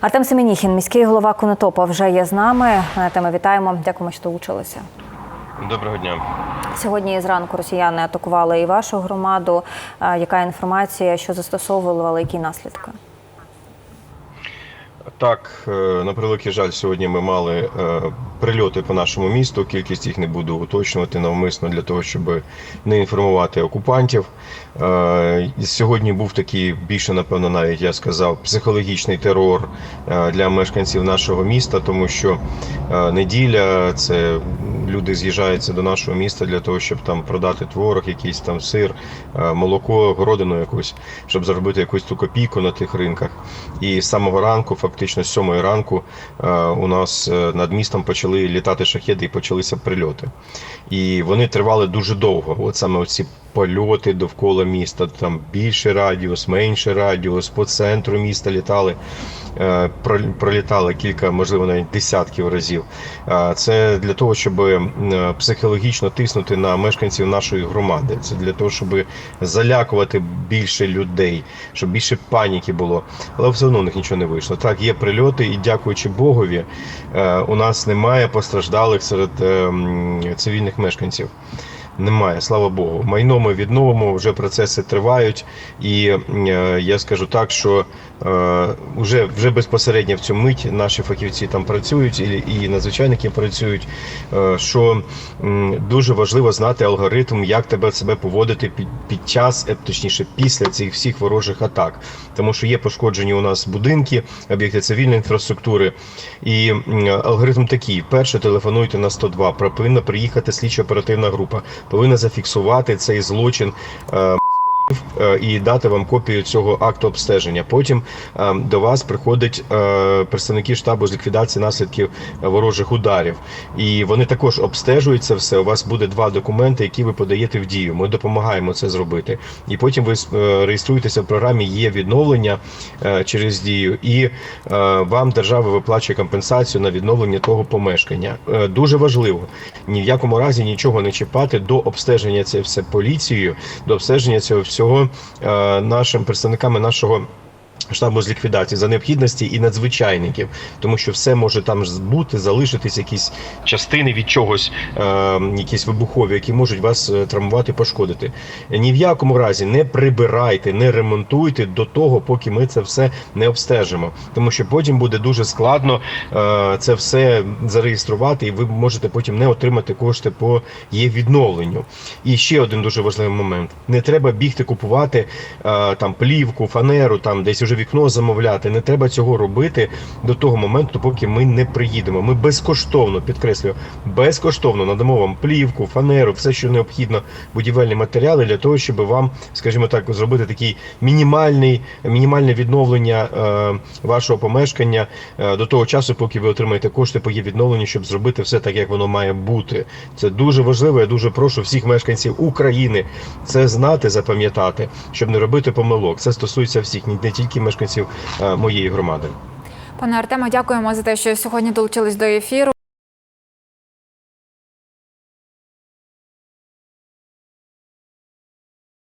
Артем Семеніхін, міський голова Конотопа, вже є з нами. Пане Теми, вітаємо. Дякуємо, що долучилися. Доброго дня. Сьогодні зранку росіяни атакували і вашу громаду. Яка інформація, що застосовували, які наслідки? Так, е, на превеликий жаль, сьогодні ми мали е, прильоти по нашому місту. Кількість їх не буду уточнювати навмисно для того, щоб не інформувати окупантів. Е, Сьогодні був такий більше, напевно, навіть я сказав, психологічний терор для мешканців нашого міста, тому що неділя це люди з'їжджаються до нашого міста для того, щоб там продати творог, якийсь там сир, е, молоко, городину якусь, щоб заробити якусь ту копійку на тих ринках. І з самого ранку, фактично з сьомої ранку, е, у нас е, над містом почали літати шахеди і почалися прильоти. І вони тривали дуже довго. От саме оці польоти довкола міста, там більший радіус, менший радіус, по центру міста літали. Е, Пролітали кілька, можливо, навіть десятків разів. Це для того, щоб е, психологічно тиснути на мешканців нашої громади. Це для того, щоб залякувати більше людей, щоб більше паніки було. Але все одно у них нічого не вийшло. Так, є прильоти, і дякуючи Богові, е, у нас немає постраждалих серед е, цивільних мешканців. Немає, слава Богу. Майно ми відновимо, вже процеси тривають, і е, я скажу так, що е, вже, вже безпосередньо в цю мить наші фахівці там працюють, і, і надзвичайники працюють. е, Що дуже важливо знати алгоритм, як тебе себе поводити під, під час, точніше, після цих всіх ворожих атак. Тому що є пошкоджені у нас будинки, об'єкти цивільної інфраструктури. І алгоритм такий: перше телефонуйте на 102, повинна приїхати слідчо-оперативна група, повинна зафіксувати цей злочин. Е, І дати вам копію цього акту обстеження. Потім е, до вас приходять е, представники штабу з ліквідації наслідків ворожих ударів, і вони також обстежують це все. У вас буде два документи, які ви подаєте в дію. Ми допомагаємо це зробити. І потім ви реєструєтеся в програмі є відновлення через дію, і вам держава виплачує компенсацію на відновлення того помешкання. Дуже важливо ні в якому разі нічого не чіпати до обстеження це все поліцією, до обстеження цього всього нашим представниками нашого. Штабу з ліквідації за необхідності і надзвичайників, тому що все може там бути, залишитись якісь частини від чогось, е, якісь вибухові, які можуть вас е, травмувати, пошкодити. Ні в якому разі не прибирайте, не ремонтуйте до того, поки ми це все не обстежимо, тому що потім буде дуже складно е, це все зареєструвати, і ви можете потім не отримати кошти по є відновленню. І ще один дуже важливий момент: не треба бігти купувати е, там плівку, фанеру, там десь уже вікно замовляти. Не треба цього робити до того моменту, поки ми не приїдемо. Ми безкоштовно підкреслюю, безкоштовно надамо вам плівку, фанеру, все, що необхідно, будівельні матеріали для того, щоб вам, скажімо так, зробити такий мінімальний, мінімальне відновлення е, вашого помешкання е, до того часу, поки ви отримаєте кошти по є відновленню, щоб зробити все так, як воно має бути. Це дуже важливо. Я дуже прошу всіх мешканців України це знати, запам'ятати, щоб не робити помилок. Це стосується всіх, не не мешканців е, моєї громади. Пане Артема, дякуємо за те, що сьогодні долучились до ефіру.